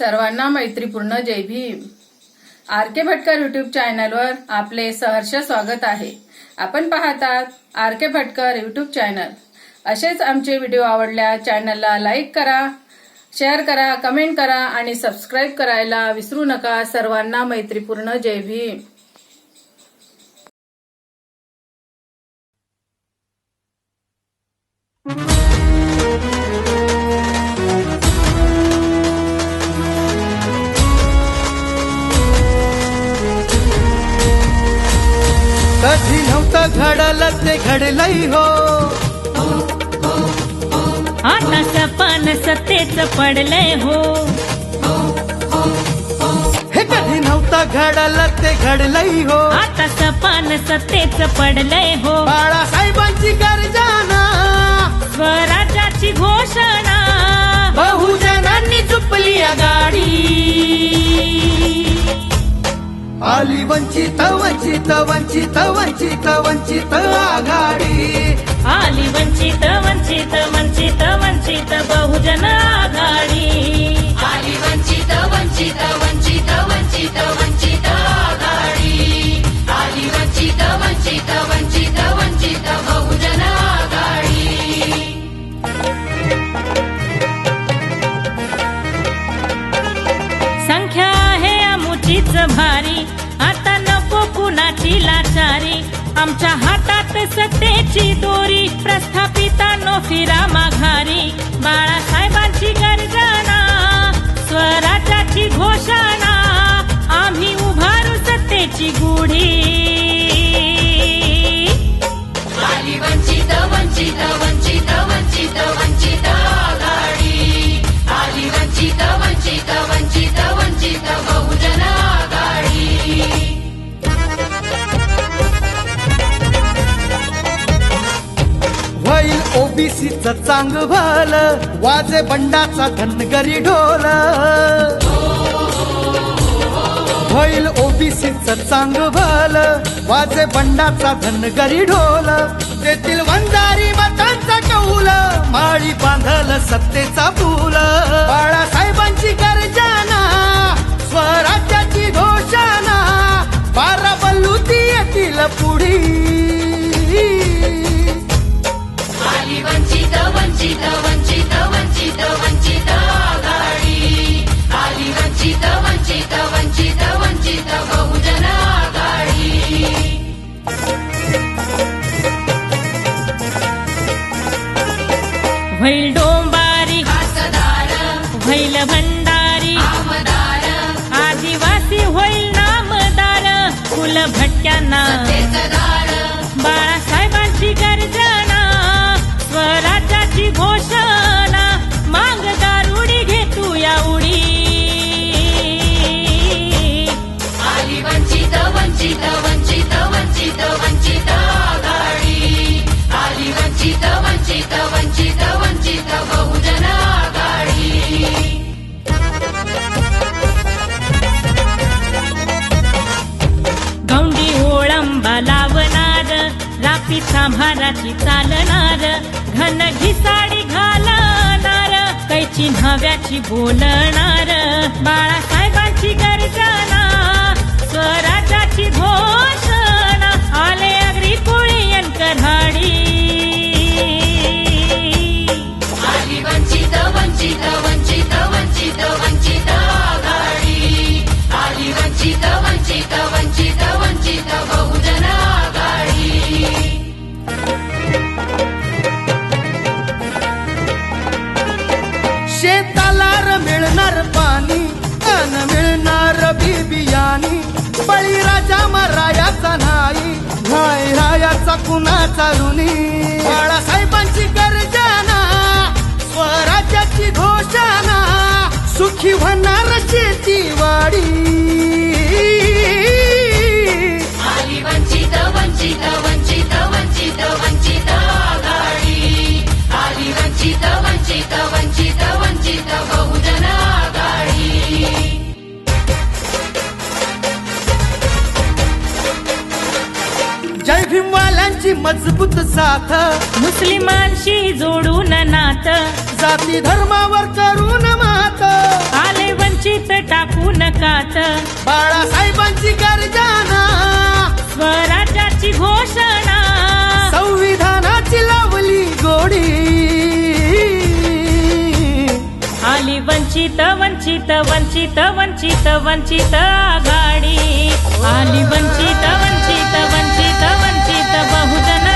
सर्वांना मैत्रीपूर्ण जय Bhim. R K Bhatkar YouTube चॅनलवर आपले सहर्ष स्वागत आहे. आपण पाहतात R K Bhatkar YouTube channel असेच आमचे व्हिडिओ आवडल्या चॅनलला लाईक करा शेअर करा कमेंट करा आणि सबस्क्राईब करायला विसरू नका. सर्वांना मैत्रीपूर्ण जय भीम. Thank you. घडलं ते घडलंय हो. आता सपान सत्तेच पडलंय हो. हे कधी नव्हतं घडलं ते घडलंय हो. आता सपान सत्तेच पडलंय हो. बाळासाहेबांची आली वंचित वंचित वंचित वंचित वंचित आघाडी. आली वंचित वंचित वंचित वंचित बहुजन आघाडी. आमच्या हातात सत्तेची दोरी प्रस्थापिता नो फिरा माघारी. बाळासाहेबांची गर्जना स्वराज्याची घोषणा आम्ही उभारू सत्तेची गुढी. वंचित वंचित वंचित वंचित वंचित. चांग भल वाजे बंडाचा धनगरी ढोल. होईल ओबीसीच चांग भल वाजे बंडाचा धनगरी ढोल. तेथील वंजारी मतांचा कौल माळी बांधल सत्तेचा फूल. बाळासाहेबांची गर्जना स्वराज्याची घोषणा बारा बल्लुती येतील पुढी. वंचित वंचित वंचित वंचित रापी सांभाराची चालणार घन घिसाडी घालणार कैची न्हाव्याची बोलणार. बाळासाहेबांची गर्जना स्वराज्याची घोषणा आले अग्री कोळी कराडी कुणाचा ऋणी बाळासाहेबांची गरज भीमवाल्यांची मजबूत साथ. मुस्लिमांशी जोडून नात. जाती धर्मावर करून मात. आले वंचित जगात बाळासाहेबांची गर्जना. स्वराज्याची घोषणा. संविधानाची लावली गोडी. आली वंचित वंचित वंचित वंचित वंचित आघाडी. आली वंचित वंचित वंचित वंचित बहुजन